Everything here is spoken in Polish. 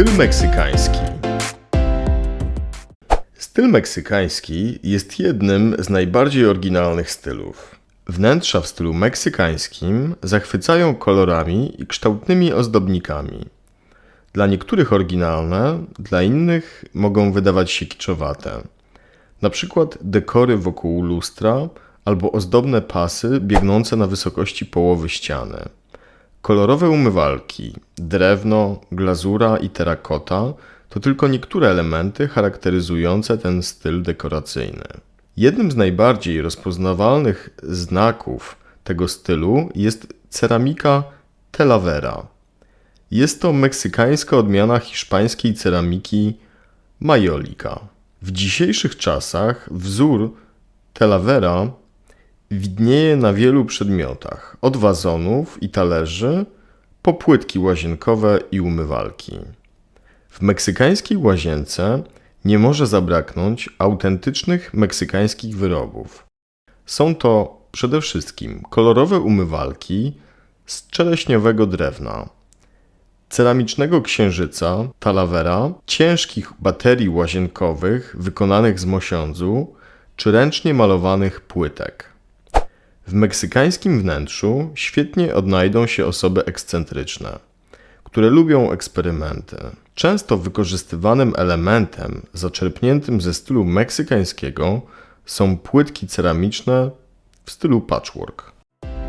Styl meksykański. Styl meksykański jest jednym z najbardziej oryginalnych stylów. Wnętrza w stylu meksykańskim zachwycają kolorami i kształtnymi ozdobnikami. Dla niektórych oryginalne, dla innych mogą wydawać się kiczowate. Na przykład dekory wokół lustra albo ozdobne pasy biegnące na wysokości połowy ściany. Kolorowe umywalki, drewno, glazura i terakota to tylko niektóre elementy charakteryzujące ten styl dekoracyjny. Jednym z najbardziej rozpoznawalnych znaków tego stylu jest ceramika telavera. Jest to meksykańska odmiana hiszpańskiej ceramiki majolika. W dzisiejszych czasach wzór telavera widnieje na wielu przedmiotach, od wazonów i talerzy po płytki łazienkowe i umywalki. W meksykańskiej łazience nie może zabraknąć autentycznych meksykańskich wyrobów. Są to przede wszystkim kolorowe umywalki z czeleśniowego drewna, ceramicznego księżyca, talavera, ciężkich baterii łazienkowych wykonanych z mosiądzu czy ręcznie malowanych płytek. W meksykańskim wnętrzu świetnie odnajdą się osoby ekscentryczne, które lubią eksperymenty. Często wykorzystywanym elementem zaczerpniętym ze stylu meksykańskiego są płytki ceramiczne w stylu patchwork.